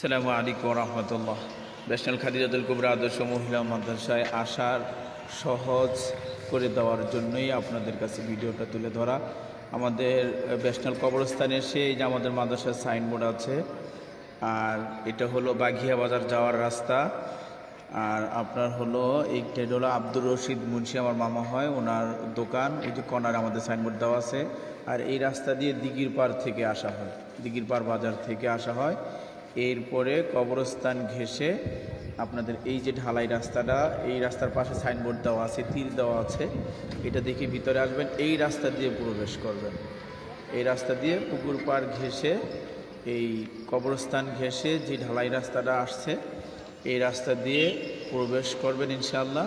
আসসালামু আলাইকুম রহমতুল্লাহ। ন্যাশনাল খাদিজাতুল কুবরা আদর্শ মহিলা মাদ্রাসায় আসার সহজ করে দেওয়ার জন্যই আপনাদের কাছে ভিডিওটা তুলে ধরা। আমাদের ন্যাশনাল কবরস্থানে সেই যে আমাদের মাদ্রাসার সাইনবোর্ড আছে, আর এটা হলো বাঘিয়া বাজার যাওয়ার রাস্তা। আর আপনার হলো এইটা হলো আব্দুর রশিদ মুন্সি আমার মামা হয়, ওনার দোকান ওই যে কর্নার আমাদের সাইনবোর্ড দেওয়া আছে। আর এই রাস্তা দিয়ে দিঘির পাড় থেকে আসা হয়, দিঘির পাড় বাজার থেকে আসা হয়। এরপরে কবরস্থান ঘেঁষে আপনাদের এই যে ঢালাই রাস্তাটা, এই রাস্তার পাশে সাইনবোর্ড দেওয়া আছে, তীর দেওয়া আছে, এটা দেখে ভিতরে আসবেন, এই রাস্তা দিয়ে প্রবেশ করবেন। এই রাস্তা দিয়ে পুকুর পাড় ঘেঁষে, এই কবরস্থান ঘেঁষে যে ঢালাই রাস্তাটা আসছে, এই রাস্তা দিয়ে প্রবেশ করবেন ইনশাল্লাহ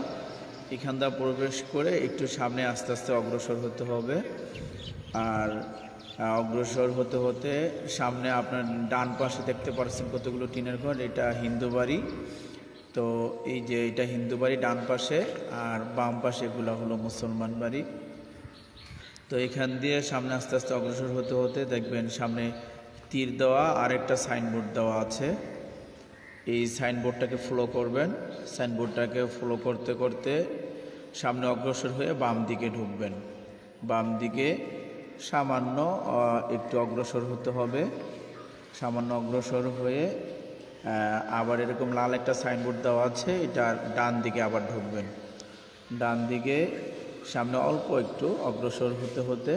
এখান দিয়ে প্রবেশ করে একটু সামনে আস্তে আস্তে অগ্রসর হতে হবে। আর অগ্রসর হতে হতে সামনে আপনার ডান পাশে দেখতে পাচ্ছেন কতগুলো টিনের ঘর। এটা হিন্দু বাড়ি। তো এই যে এটা হিন্দু বাড়ি ডান পাশে, আর বাম পাশে এগুলো হলো মুসলমান বাড়ি। তো এখান দিয়ে সামনে আস্তে আস্তে অগ্রসর হতে হতে দেখবেন সামনে তীর দেওয়া আর একটা সাইনবোর্ড দেওয়া আছে। এই সাইনবোর্ডটাকে ফলো করবেন। সাইনবোর্ডটাকে ফলো করতে করতে সামনে অগ্রসর হয়ে বাম দিকে ঢুকবেন। বাম দিকে সামান্য একটু অগ্রসর হতে হবে। সামান্য অগ্রসর হয়ে আবার এরকম লাল একটা সাইনবোর্ড দেওয়া আছে, এটা ডান দিকে আবার ঢুকবেন। ডান দিকে, সামনে অল্প একটু অগ্রসর হতে হতে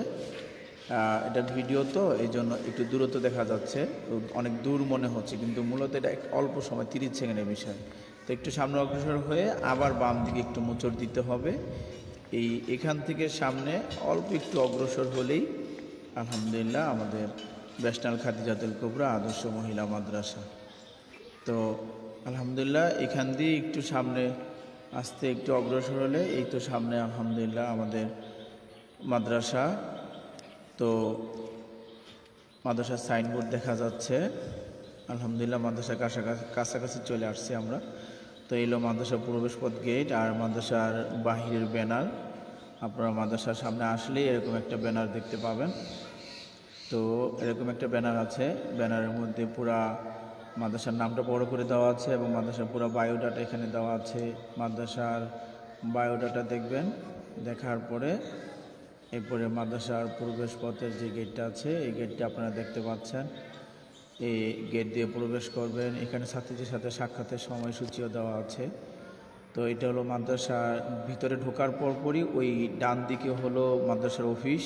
এটা ভিডিও তো এই জন্য একটু দূরত্ব দেখা যাচ্ছে। অনেক দূর মনে হচ্ছে, কিন্তু মূলত এটা অল্প সময়, তিরিশ সেকেন্ডের বিষয় তো একটু সামনে অগ্রসর হয়ে আবার বাম দিকে একটু মোচড় দিতে হবে। এই এখান থেকে সামনে অল্প একটু অগ্রসর হলেই, আলহামদুলিল্লাহ, আমাদের ব্যাসনাল খাদিজাতুল কুবরা আদর্শ মহিলা মাদ্রাসা। তো, আলহামদুলিল্লাহ, এখান দিয়ে একটু সামনে আসতে একটু অগ্রসর হলে, এই তো সামনে, আলহামদুলিল্লাহ, আমাদের মাদ্রাসা। তো, মাদ্রাসার সাইনবোর্ড দেখা যাচ্ছে। আলহামদুলিল্লাহ কাছাকাছি কাছাকাছি চলে আসছি আমরা। তো এলো মাদ্রাসার প্রবেশপথ গেট আর মাদ্রাসার বাহিরের ব্যানার আপনারা মাদ্রাসার সামনে আসলেই এরকম একটা ব্যানার দেখতে পাবেন। তো এরকম একটা ব্যানার আছে। ব্যানারের মধ্যে পুরা মাদ্রাসার নামটা বড় করে দেওয়া আছে এবং মাদ্রাসার পুরো বায়োডাটা এখানে দেওয়া আছে। মাদ্রাসার বায়োডাটা দেখবেন। দেখার পরে এরপরে মাদ্রাসার প্রবেশ পথের যে গেটটা আছে, এই গেটটা আপনারা দেখতে পাচ্ছেন। এই গেট দিয়ে প্রবেশ করবেন। এখানে ছাত্রীদের সাথে সাক্ষাতের সময়সূচিও দেওয়া আছে। তো এটা হলো মাদ্রাসার ভিতরে ঢোকার পরপরই ওই ডান দিকে হলো মাদ্রাসার অফিস,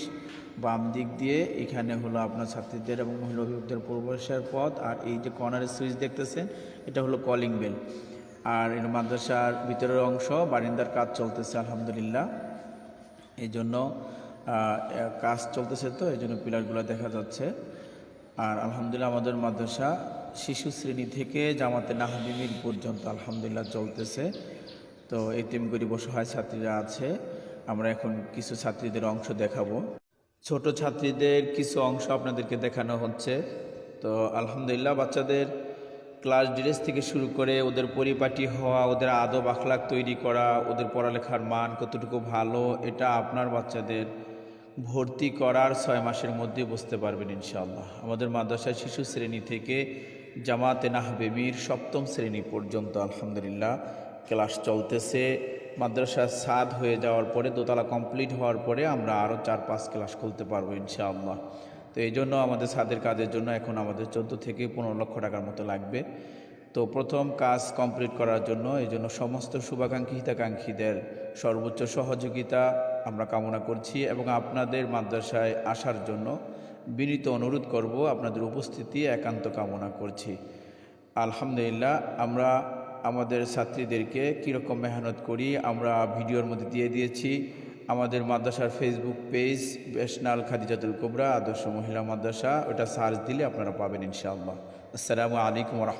বাম দিক দিয়ে এখানে হলো আপনার ছাত্রীদের এবং মহিলা অভিভাবকদের প্রবেশের পথ আর এই যে কর্নারের সুইচ দেখতেছেন, এটা হলো কলিং বেল আর এটা মাদ্রাসার ভিতরের অংশ, বারিন্দার কাজ চলতেছে, আলহামদুলিল্লাহ। এই জন্য কাজ চলতেছে তো এই জন্য পিলারগুলো দেখা যাচ্ছে। আর আলহামদুলিল্লাহ আমাদের মাদ্রাসা শিশু শ্রেণি থেকে জামাতে নাহাবিমির পর্যন্ত আলহামদুলিল্লাহ চলতেছে। তো এতিম গরিব অসহায় ছাত্রীরা আছে। আমরা এখন কিছু ছাত্রীদের অংশ দেখাবো। ছোট ছাত্রীদের কিছু অংশ আপনাদেরকে দেখানো হচ্ছে। তো আলহামদুলিল্লাহ বাচ্চাদের ক্লাস ড্রেস থেকে শুরু করে ওদের পরিপাটি হওয়া, ওদের আদব আখলাক তৈরি করা, ওদের পড়ালেখার মান কতটুকু ভালো, এটা আপনার বাচ্চাদের ভর্তি করার ছয় মাসের মধ্যে বুঝতে পারবেন ইনশাআল্লাহ। আমাদের মাদ্রাসায় শিশু শ্রেণি থেকে জামাতে নাহবেবির সপ্তম শ্রেণি পর্যন্ত, আলহামদুলিল্লাহ, ক্লাস চলতেছে। মাদ্রাসার সাদ হয়ে যাওয়ার পরে, দোতলা কমপ্লিট হওয়ার পরে আমরা আরও চার পাঁচ ক্লাস খুলতে পারব ইনশাআল্লাহ। তো এই জন্য আমাদের সাদের কাজের জন্য এখন আমাদের চোদ্দ থেকে পনেরো লক্ষ টাকার মতো লাগবে। তো প্রথম কাজ কমপ্লিট করার জন্য, এই জন্য সমস্ত শুভাকাঙ্ক্ষী হিতাকাঙ্ক্ষীদের সর্বোচ্চ সহযোগিতা আমরা কামনা করছি এবং আপনাদের মাদ্রাসায় আসার জন্য বিনীত অনুরোধ করব আপনাদের উপস্থিতি একান্ত কামনা করছি। আলহামদুলিল্লাহ, আমরা আমাদের ছাত্রীদেরকে কীরকম মেহনত করি আমরা ভিডিওর মধ্যে দিয়ে দিয়েছি। আমাদের মাদ্রাসার ফেসবুক পেজ বেশনাল খাদিজাতুল কোবরা আদর্শ মহিলা মাদ্রাসা, ওটা সার্চ দিলে আপনারা পাবেন ইনশাআল্লাহ। আসসালামু আলাইকুম রহমতুল্লাহ।